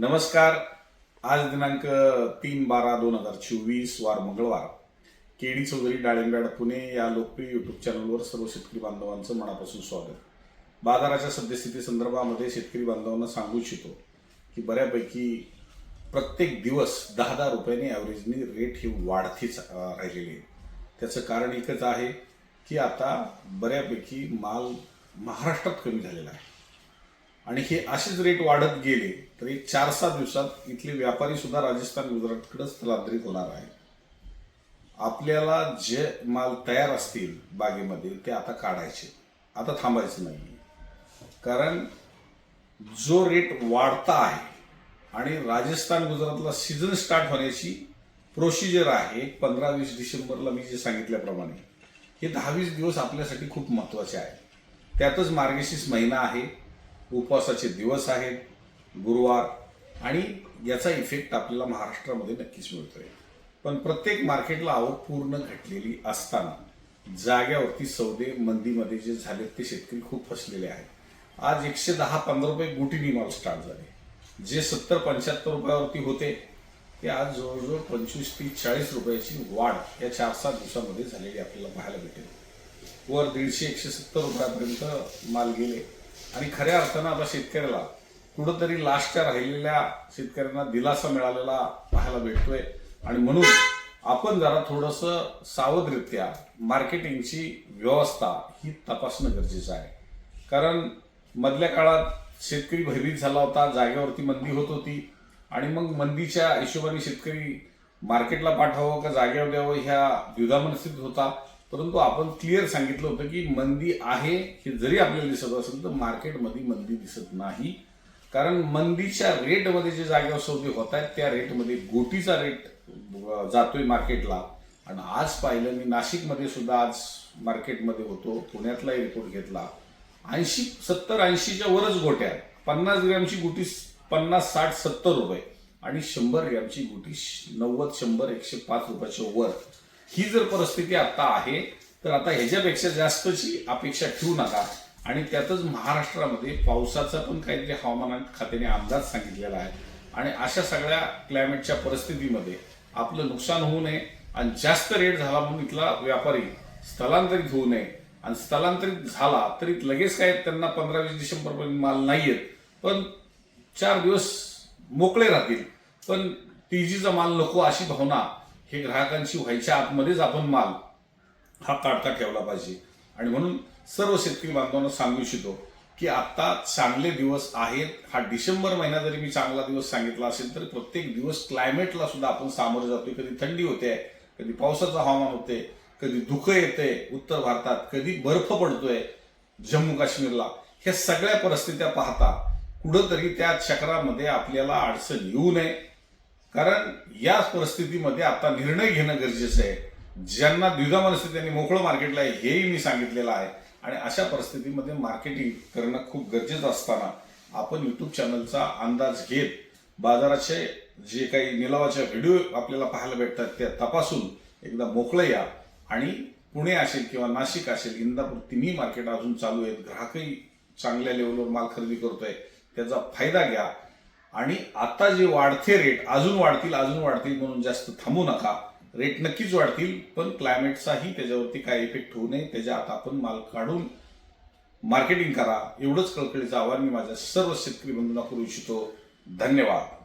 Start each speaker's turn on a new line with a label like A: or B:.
A: नमस्कार. आज दिनांक तीन बारा दोन हजार चोवीस वार मंगळवार. केडी चौधरी डाळिंब्याड पुणे या लोकप्रिय युट्यूब चॅनलवर सर्व शेतकरी बांधवांचं मनापासून स्वागत. बाजाराच्या सद्यस्थिती संदर्भामध्ये शेतकरी बांधवांना सांगू इच्छितो की बऱ्यापैकी प्रत्येक दिवस दहा दहा रुपयाने ॲव्हरेजनी रेट ही वाढतीच राहिलेली आहे. त्याचं कारण एकच आहे की आता बऱ्यापैकी माल महाराष्ट्रात कमी झालेला आहे. आणि हे असेच रेट वाढत गेले तर एक चार सात दिवसात इथले व्यापारी सुद्धा राजस्थान गुजरातकडे स्थलांतरित होणार आहे आपल्याला जे माल तयार असतील बागेमध्ये ते आता काढायचे. आता थांबायचं नाही कारण जो रेट वाढता आहे आणि राजस्थान गुजरातला सीझन स्टार्ट होण्याची प्रोसिजर आहे एक पंधरा वीस डिसेंबरला मी जे सांगितल्याप्रमाणे हे दहावीस दिवस आपल्यासाठी खूप महत्त्वाचे आहे. त्यातच मार्गशीर्ष महिना आहे. उपवासाचे दिवस आहेत गुरुवार आणि याचा इफेक्ट आपल्याला महाराष्ट्रामध्ये नक्कीच मिळतोय. पण प्रत्येक मार्केटला आवक पूर्ण घटलेली असताना जाग्यावरती सौदे मंदीमध्ये जे झाले ते शेतकरी खूप फसलेले आहेत. आज एकशे दहा पंधरा रुपये गुटीनी माल स्टार्ट झाले. जे सत्तर पंच्याहत्तर रुपयावरती होते ते आज जवळजवळ पंचवीस तीस चाळीस रुपयाची वाढ या चार सात दिवसामध्ये झालेली आपल्याला पाहायला भेटेल. वर दीडशे एकशे सत्तर रुपयापर्यंत माल गेले. आणि खऱ्या अर्थानं आता शेतकऱ्याला कुठंतरी लास्टच्या राहिलेल्या शेतकऱ्यांना दिलासा मिळालेला पाहायला भेटतोय. आणि म्हणून आपण जरा थोडंसं सावधरित्या मार्केटिंगची व्यवस्था ही तपासणं गरजेचं आहे. कारण मधल्या काळात शेतकरी भयभीत झाला होता जागेवरती मंदी होत होती. आणि मग मंदीच्या हिशोबाने शेतकरी मार्केटला पाठवावं का जागेवर द्यावं ह्या द्विधा मनस्थितीत होता. परंतु आपण क्लिअर सांगितलं होतं की मंदी आहे हे जरी आपल्याला दिसत असेल तर मार्केटमध्ये मंदी दिसत नाही. कारण मंदीच्या रेटमध्ये जे जागेवर सौदे होत आहेत त्या रेटमध्ये गोटीचा रेट जातोय मार्केटला आणि आज पाहिलं मी नाशिकमध्ये सुद्धा आज मार्केटमध्ये होतो पुण्यातलाही रिपोर्ट घेतला. ऐंशी सत्तर ऐंशीच्या वरच गोट्या आहेत. पन्नास ग्रॅमची गुटी पन्नास साठ सत्तर रुपये. आणि शंभर ग्रॅमची गुटी नव्वद शंभर एकशे पाच रुपयाच्या वर. ही जर परिस्थिती आता आहे तर आता ह्याच्यापेक्षा जास्तची अपेक्षा ठेवू नका. आणि त्यातच महाराष्ट्रामध्ये पावसाचा पण काहीतरी हवामान खात्याने अंदाज सांगितलेला आहे. आणि अशा सगळ्या क्लायमेटच्या परिस्थितीमध्ये आपलं नुकसान होऊ नये आणि जास्त रेट झाला म्हणून इथला व्यापारी स्थलांतरित होऊ नये. आणि स्थलांतरित झाला तरी लगेच काय त्यांना पंधरा वीस डिसेंबरपर्यंत माल नाही येत. पण चार दिवस मोकळे राहतील. पण टीजीचा माल नको अशी भावना हे ग्राहकांशी व्हायच्या आतमध्येच आपण माल हा काढता ठेवला पाहिजे. आणि म्हणून सर्व शेतकरी बांधवांना सांगू इच्छितो की आता चांगले दिवस आहेत. हा डिसेंबर महिना जरी मी चांगला दिवस सांगितला असेल तर प्रत्येक दिवस क्लायमेटला सुद्धा आपण सामोरे जातोय. कधी थंडी होते कधी पावसाचं हवामान होते कधी धुकं येते उत्तर भारतात कधी बर्फ पडतोय जम्मू काश्मीरला. ह्या सगळ्या परिस्थित्या पाहता कुठंतरी त्या चक्रामध्ये आपल्याला अडचण येऊ नये. कारण या परिस्थितीमध्ये आता निर्णय घेणं गरजेचं आहे. ज्यांना द्विधा त्यांनी मोकळं मार्केटला आहे हेही मी सांगितलेलं आहे. आणि अशा परिस्थितीमध्ये मार्केटिंग करणं खूप गरजेचं असताना आपण युट्यूब चॅनलचा अंदाज घेत बाजाराचे जे काही निलावाच्या व्हिडिओ आपल्याला पाहायला भेटतात त्या तपासून एकदा मोकळं या. आणि पुणे असेल किंवा नाशिक असेल इंदापूर तिन्ही मार्केट अजून चालू आहेत. ग्राहकही चांगल्या लेवलवर माल खरेदी करतोय. त्याचा फायदा घ्या. आणि आता जे वाढते रेट अजून वाढतील अजून वाढतील म्हणून जास्त थांबू नका. रेट नक्कीच वाढतील पण क्लायमेटचाही त्याच्यावरती काय इफेक्ट होऊ नये. त्याच्या आता आपण माल काढून मार्केटिंग करा. एवढंच कळकळीचं आव्हान मी माझ्या सर्व शेतकरी बंधूंना करू इच्छितो. धन्यवाद.